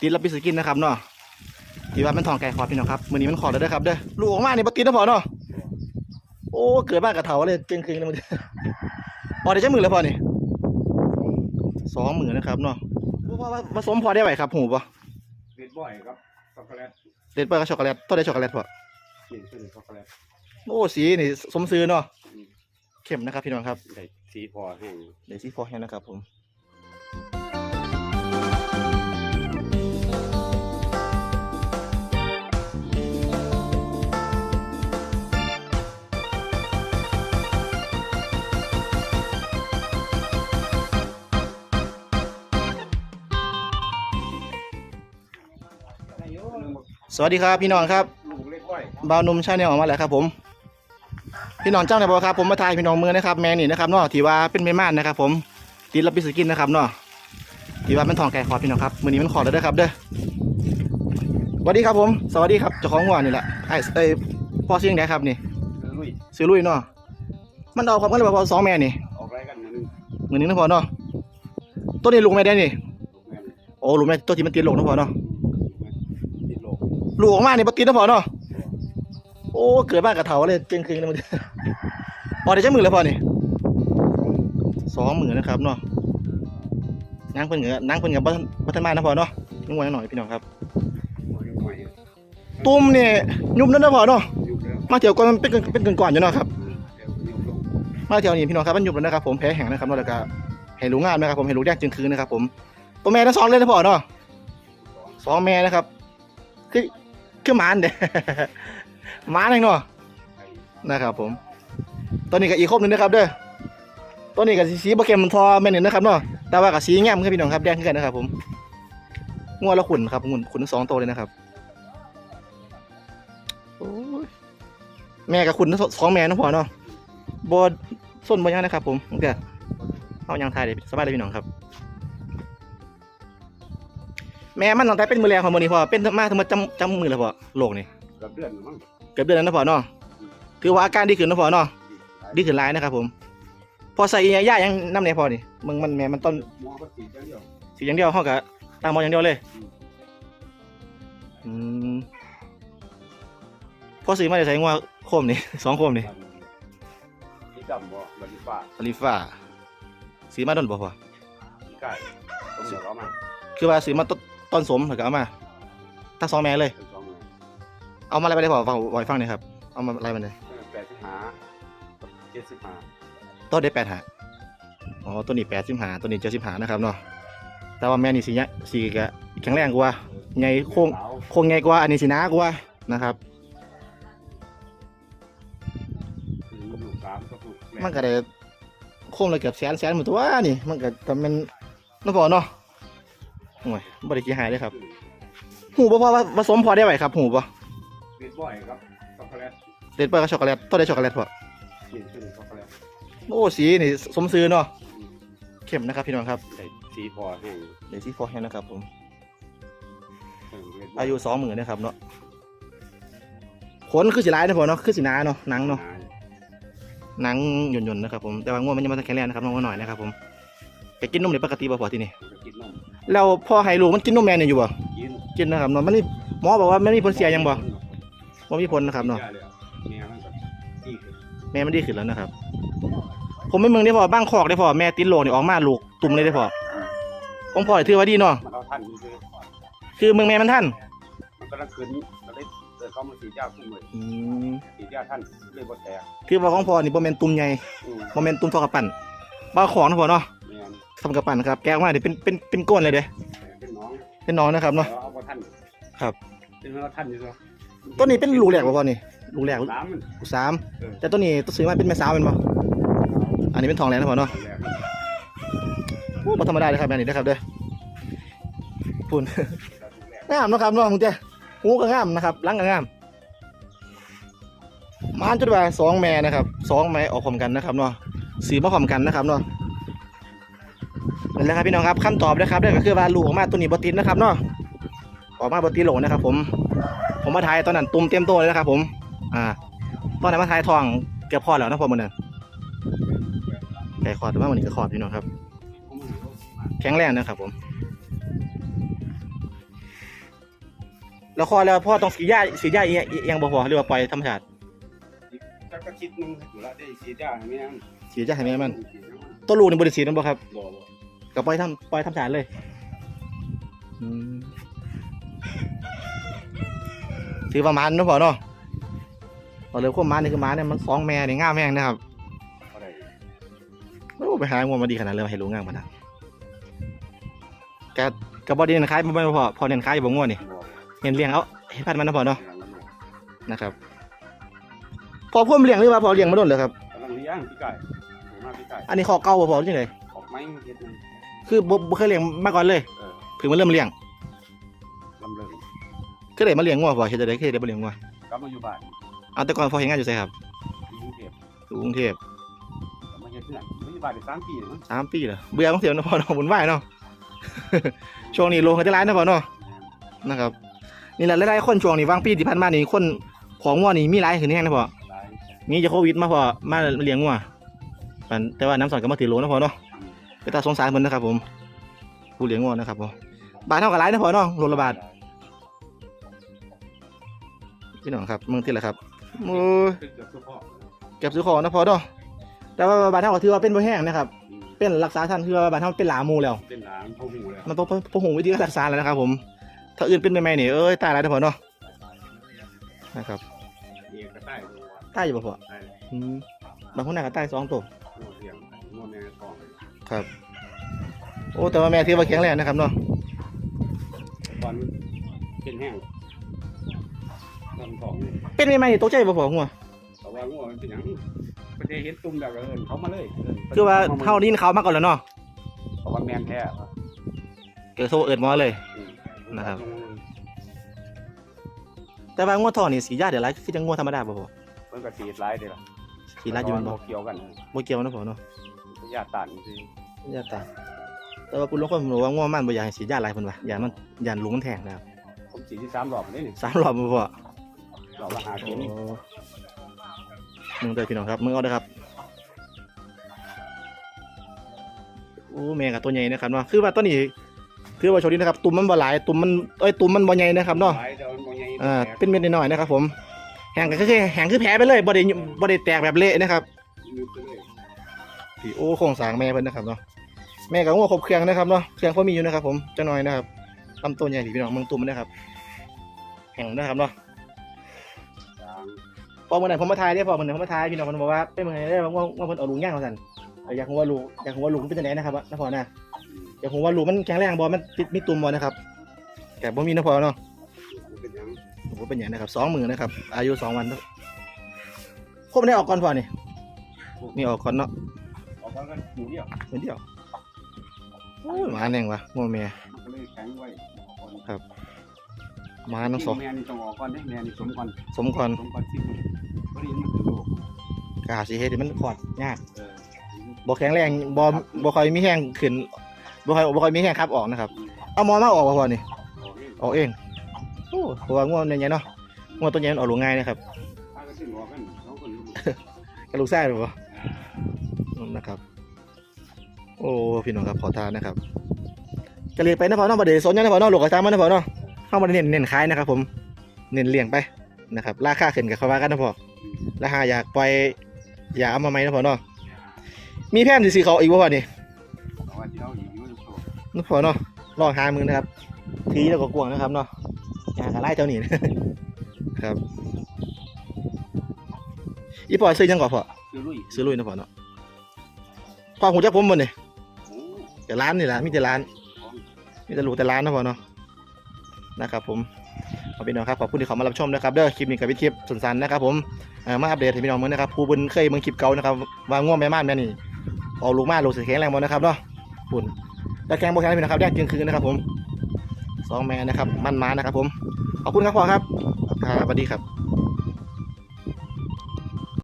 ติดรับพิสกินนะครับเนาะที่ว่ามันทองไก่ขอดพี่น้องครับมือนี้มันขอดแล้วเด้อครับเด้อลูกออกมานี่บ่ติดนะพ่อเนาะโอ้เกิดบ้านกระเถาเลยเก่งคืนเลยมึงพอได้ใช้มือแล้วพอนี่สองมือนะครับเนาะพ่อว่าผสมพอได้ไหวครับหูป่ะเด็ดบ่อยครับช็อกโกแลตเด็ดเปิดกับช็อกโกแลตต้นได้ช็อกโกแลตพอนี่เป็นช็อกโกแลตโอ้สีนี่สมซื้อเนาะเข้มนะครับพี่น้องครับได้สีพอแห้งเดี๋ยวสีฟอแห้งนะครับผม สวัสดีครับพี่น้องครับลูกเล็กบ่อยบ่าวหนุ่มชาแนลออกมาแล้วครับผม พี่น้องเจ้าไหนบอกครับผมมาถ่ายพี่น้องเมืองนะครับแม่นี่นะครับเนาะที่ว่าเป็นแม่ม่านนะครับ ผมติดรับบิสกินนะครับเนาะที่ว่ามันทองไก่ขอดพี่น้องครับมือนี้มันขอดแล้วเด้อครับเด้อสวัสดีครับผม สวัสดีครับเจ้าของหัวนี่แหละไอ้ไอ้พ่อเสียงไหนครับนี่ลุยซื้อลุยเนาะมันเอาความกันเลยว่าพอสองแม่นี่ออกไรกันนิดนึงมือนี้นะพอเนาะตัวนี้ลูกแม่ได้นี่ลูกแม่นโอ้ลูกแม่ตัวที่มันติดโลกนะพอเนาะติดโลูกออกมานี่บ่ติดนะพอเนาะโอ้เกิดบ้านกระเถาเลยเก่งคืนเลยมึงพอได้ใช้มือแล้วพอนี่สองหมื่นนะครับเนาะนางเพิ่นเงือนั่งเพิ่นเงือบับัตรมานะพอเนาะนุ่งไว้หน่อยพี่น้องครับ ตุ้มเนี่ยยุ่มนั่นนะพอเนาะยุบแมาเที่ยวก่อนมันเป็นเป็นเป็นก่อนอยู่เนาะครับมาเที่ยวนี่พี่น้องครับมันยุ่มแล้วนะครับผมแพ้แห้งนะครับเนาะแล้วก็ให้รู้งามนะครับผมให้รู้แดกจึงคืนนะครับผมตัวแม่ทั้งสองเลยนะพอเนาะสองแม่นะครับคือ คือหมานเด้หมานเองเนาะไอ้นะครับผมตัวนี้ก็อีกครบหนึ่งนะครับเด้อตัวนี้ก็สีสีบะเข็มทอแม่นหนึ่งนะครับเนาะแต่ว่าก็สีแง่มครับพี่น้องครับแดงขึ้นกันนะครับ ผมงัวละขุนครับขุนขุนทั้งสองตัวเลยนะครับโอ้ยแม่กับขุนทั้งสองแม่นะพอเนาะบอส้นบอยังนะครับ ผมโอเคเอายังทายเลยสบายเลยพี่น้องครับ แม่มันตั้งแต่เป็นมือแรงของมือนี้พอเป็นมาทั้งหมดจำจำมือแล้วพอโลกนี่เกับเดือนมั้งเกือบเดือนแล้วนะพอเนาะถือว่าอาการดีขึ้นนะพอเนาะดีขึ้นหลายนะครับผมพอใส่ยายังน้ำในพอนี่มึงมันแม่มันต้นหมอก็ติดอย่างเดียวสีอย่างเดียวห้องกับตามมออย่างเดียวเลยอืมพอซื้อมาได้ใส่งัวโคมนี่สองโคมนี่สีดำบ่บันฟ้าอลิฟ้าซื้อมาต้นบ่พอสีไก่ต้องเดี๋ยวเรามาคือว่าซื้อมาต้น ต้นสมแล้วก็เอามาทั้งสองแม่เลยเป็นสองเลยเอามาอะไรไปได้พอฟังบ่อยฟังหน่อยครับ เอามาอะไรมาเลยแปดสิบห้าเจ็ดสิบห้าต้นได้แปดหาอ๋อตัวนี้แปดสิบหาตัวนี้เจ็ดสิบหานะครับเนาะแต่ว่าแม่นี่สีเนี้ยสีกะแข็งแรงกว่าไงโค้งสาวคงไงกว่าอันนี้สินะกว่านะครับคือลูกสามก็ลูกแรมันก็ได้โค้งเลยเกือบแสนแสนหมดตัวนี่ มันก็ทำเป็นน้ำพอเนาะ โอ้ยบริจีหายเลยครับ หูบ่พอว่าผสมพอได้ไหวครับ หูบ่เด็ดบ่อยครับช็อกโกแลตเด็ดเปิดกับช็อกโกแลตต้นได้ช็อกโกแลตพอนี่เป็นช็อกโกแลตโอ้สีนี่สมซื้อเนาะเข้มนะครับพี่น้องครับได้สีพอแห้งเดี๋ยวสีฟอแฮนนะครับ ผมเด็ดบ่อายุสองหมื่นนะครับเนาะขนคือสีร้ายนะพอเนาะคือสีหนาเนาะหนังเนาะหนังหย่นๆนะครับผมแต่ว่าง่วงมันยังไม่ทันแข็งแรงนะครับน้องว่าหน่อยนะครับผมไปกินนมในปกติบ่พอที่นี่มันจะกินนม แล้วพ่อให้ลูกมันกินนมแม่เนี่ยอยู่บ่กินกินนะครับเนาะมันนี่หมอบอกว่ามันมีผลเสียหยังบ่บ่มีผลนะครับเนาะแม่มันก็ดีขึ้นแม่มันดีขึ้นแล้วนะครับ ผมไม่เมืองได้พอบ้างคอกได้พอแม่ติดโลกนี่ออกมาลูกตุ่มเลยได้พอของพ่อนี่ถือว่าดีเนาะมันเอาท่านนี้คือคือเมืองแม่มันท่านมันกำลังขึ้นก็เลยเดินเข้ามาสีดยาคุ้มเลยอืมสีดยาท่านเลยบ่แตกคือว่าของพ่อนี่บ่แม่นตุ่มใหญ่อืมบ่แม่นตุ่มทอกระปั่นบ้าของนะพ่อเนาะแม่น ทำกระปั่นครับ แกะออกมานี่เป็นเป็นเป็นก้นเลยเด้เป็นน้องเป็นน้องนะครับเนาะแล้วเอาบ่ท่านครับ เป็นเอาท่านอยู่เนาะต้นนี้เป็นลูกแรกบ่พ่อนี่ลูกแรกน้ำมันลูกสามเออแต่ต้นนี้ต้นซื้อมาเป็นแม่สาวเป็นบ่อันนี้เป็นทองแหลมนะพ่อเนาะเอาแรกโอ้บ่ธรรมดาเลยครับแม่นี่นะครับเด้อพุ่นแรกงามเนาะครับเนาะมึงเจ้หูก็งามนะครับหลังก็งามมานจุดว่าสองแม่นะครับสองแม่ออกพร้อมกันนะครับเนาะสีมาพร้อมกันนะครับเนาะ นั่นแหละครับพี่น้องครับคำตอบนะครับนั่นก็คือว่าลูกออกมาตัวนี้บติดนะครับเนาะออกมาบติดโหลนะครับ ผม ผมมาถ่ายตอนนั้นตุ่มเต็มตัวเลยนะครับ ผม อ่า ตอนนั้นมาถ่ายทองเกือบพอดแล้วนะผมมันนั้นไก่ขอดแต่ว่าวันนี้ก็ขอดพี่น้องครับ แข็งแรงนะครับ ผม แล้วคลอดแล้วพ่อต้องสีดยาสีดยาอีกอีกอยังบ่พอหรือว่าปล่อยธรรมชาติจักก็คิดนึงอยู่ละได้สีจ้าให้แม่นสีดยาให้แม่มันสีจ้ามันตัวลูกนี่บ่ได้สีดมันบ่ครับบ่บ่ ก็ปล่อยทำปล่อยธรรมชาติเลยอืมถือว่ามันเนาะพ่อเนาะพอเลยความมันนี่คือมันเนี่ยมันสองแม่นี่งามแม่งนะครับบ่ได้โอ้ไปหางัวมาดีขนาดเลยว่าให้รู้งามขนาดกะกะบ่ได้เน้นขายบ่แม่นบ่พอพอเน้นขายอยู่บ่งัวนี่บ่เห็นเลี้ยงเอาเห็นพันธุ์มันนะพอเนาะกำลังนะครับ พอพ่วมเลี้ยงหรือว่าพอเลี้ยงมาโดนเหรอครับกำลังเลี้ยงพี่ไก่ผมมาพี่ไก่อันนี้ขอเก่าบ่พอหรือยังไงออกไม้เฮ็ดนึง คือบ่บ่เคยเลี้ยงมาก่อนเลยเออเพิ่งมาเริ่มเลี้ยงลำเลิงก็ได้มาเลี้ยงงัวพอเฮ็ดจังได๋คือได้มาเลี้ยงงัวกลับมาอยู่บ้านเอาแต่ก่อนพอเฮ็ดงานอยู่ไสครับที่กรุงเทพอยู่กรุงเทพกลับมาเฮ็ดเพื่อนมาอยู่บ้านได้สามปีแล้วมั้งสามปีแล้วเบื่อของเสียวนะพอเนาะบุญไหวายเนาะ ช่วงนี้โลงกันจะร้ายนะพอเนาะนะครับนี่แหละหลายๆคนช่วงนี้วางปีที่ผ่านมานี่คนของงัวนี่มีหลายขึ้นแฮงนะพอหลายมีจะโควิดมาพอมาเลี้ยงงัวปันแต่ว่าน้ำสอนก็มาถือโลนะพอเนาะอืม ไปตาสงสารเพิ่นนะครับ ผมผู้เลี้ยงงัวนะครับผมบาทเท่ากับไรนะพอเนาะโลละบาทพี่น้องครับมึงที่ละครับโอ้ยคือเกือบทุกข้อเก็บซื้อของนะพอเนาะแต่ว่าบาทเท่ากับถือว่าเป็นบ่แห้งนะครับอืมเป็นรักษาทันคือว่าบาทเท่าเป็นหลาหมูแล้วเป็นหลานพ่อหูแล้วมันพอพอหงวิธีการรักษาแล้วนะครับ ผม ถ้าอื่นเป็นใหม่ๆนี่เอ้ยตายแล้วนะพอเนาะนะครับเอกก็ใต้ดูว่าตายอยู่บ่พอใต้อืมบางคนน่าก็ตายสองตัว งัวเลี้ยงงัวแม่ท้องเลยครับ โอ้แต่ว่าแม่ถือว่าแข็งแรงนะครับเนาะตอนมันเป็นแห้งลำท้องเลยเป็นใหม่ๆนี่ตกใจบ่พอหัวเพราะว่างัวมันเป็นอย่างนี้ประเทศเห็นตุ่มแบบเอินเขามาเลยเอิ้นคือว่าเฮานี่เขามาก่อนแล้วเนาะเพราะว่าแมนแท้ว่ะเกิดโซเอิดหมอเลย อืมนะครับ แต่ว่างวดทองนี่สียาเดี๋ยวไรคือจังงวดธรรมดาบ่พอเพิ่นก็สีดหลายเด้ล่ะสีลาอยู่แมันบ่เกี่ยวกันบ่เกี่ยวนะพอเนาะ ญาติต่างสิยาตาแต่ว่าคุณลงคนผมรู้ว่างวดมันบ่อยากให้สียาหลายเพิ่นว่ายานมันยานลุงมันแทงนะครับผมสีที่สามรอบนี่นี่สามรอบบ่พอรอบละห้าโอ้กินมึงเด้อพี่น้องครับมึงเอาเด้อครับโอ้แม่กับตัวใหญ่นะครับเนาะคือว่าตัวนี้คือว่าโชคดีนะครับตุ่มมันบ่หลายตุ่มมันเอ้ยตุ่มมันบ่ใหญ่นะครับเนาะ หลายแต่มันบ่ใหญ่อ่าเป็นเม็ดน้อยๆนะครับผมแห้งก็คือแห้งคือแผลไปเลยบ่ได้บ่ได้แตกแบบเละนะครับยืดไปเลย พี่โอ้โครงสร้างแม่เพิ่นนะครับเนาะแม่กับงัวครบเครื่องนะครับเนาะเครื่องพอมีอยู่นะครับ ผมจังหน่อยนะครับลำต้นใหญ่ดีพี่น้องเมืองตุ่มนะครับ แห้งนะครับเนาะพอเมื่อไหร่ผมมาทายได้พอเมื่อไหร่ผมมาทายพี่น้องมันบอกว่าเป็นเมื่อไหร่ได้ว่าว่าว่าเพิ่นเอาลูกย่างเขาสั่นอยากรู้ว่าลูกอยากรู้ว่าลูกมันเป็นจังไดนะครับว่านะพอนะอยากรู้ว่าลูกมันแข็งแรงบ่มันติดมีตุ่มบ่นะครับแต่บ่มีนะพอเนาะมันเนหยังผมเป็นอย่างนะครับสองมือนะครับ อายุสองวันเนาะครบได้ออกก่อนพอนี่นี่ออกก่อนเนาะ ออกมากันหมูเดียวเดี๋ยวเดียวโอ้หมาแน่งวะงัวแม่มันก็เลยแข็งไว้ออกก่อนหมาทั้งสองแม่นี่ต้องออกก่อนเด้แม่นี่สมก่อนสมก่อนสมก่อนสิพอดีมันคือลูกกาสิเฮ็ดให้มันขอดยากเออบ่แข็งแรงบ่บ่ค่อยมีแห้งขึ้นบ่ค่อยบ่ค่อยมีแห้งครับออกนะครับ เอามอมาออกบ่พอนี่ออกนี่ออกเองโอ้เพราะว่างัวใหญ่ๆเนาะงัวตัวใหญ่มันออกลูกง่ายนะครับก็สิออกกันสองคนลูกกับลูกไส้หรือเปล่านะครับ โอ้พี่น้องครับขอทานนะครับกะเลยไปนะพอเนาะบ่ได้สนยังนะพอเนาะลูกกระซังมันนะพอเนาะเฮาบ่ได้เน้นเน้นขายนะครับ ผมเน้นเลี้ยงไปนะครับราคาขึ้นกับเขาว่ากันนะพอราคาอยากปล่อยอยากเอามาใหมนะพอเนาะมีแพนสิสิเขาอีกบ่พอนี่อาว่าที่เราอีกมันะพอเนาะลองหามือนะครับทีแล้วก็กวงนะครับเนาะอยากกะไล่เจ้าหนี่ครับอีปอยซื้อยังก่อนพอคือลุยซื้อลุยนะพอเนาะพอหูจักผมบ่นี่โอ้ แต่ร้านนี่แหละมีแต่ร้านมีแต่ลูแต่ร้านนะพ่อเนาะนะครับผมขอบพี่น้องครับขอบคุณที่เขามารับชมนะครับเด้อคลิปนี้กับวิคลิปสั้นๆนะครับผมมาอัปเดตให้พี่น้องเมืองนะครับผู้บิ่งเคยเบิ่งคลิปเก่านะครับวางง่วงแม่ม่านแม่นี่ออกลูกมาลูกสิแข็งแรงบ่นะครับเนาะปุ่นแล้แข็งบ่แข็งพี่น้องครับแยกเที่ยงคืนนะครับผมสองแม่นะครับมันมานะครับผมขอบคุณครับพ่อครับสวัสดีครับ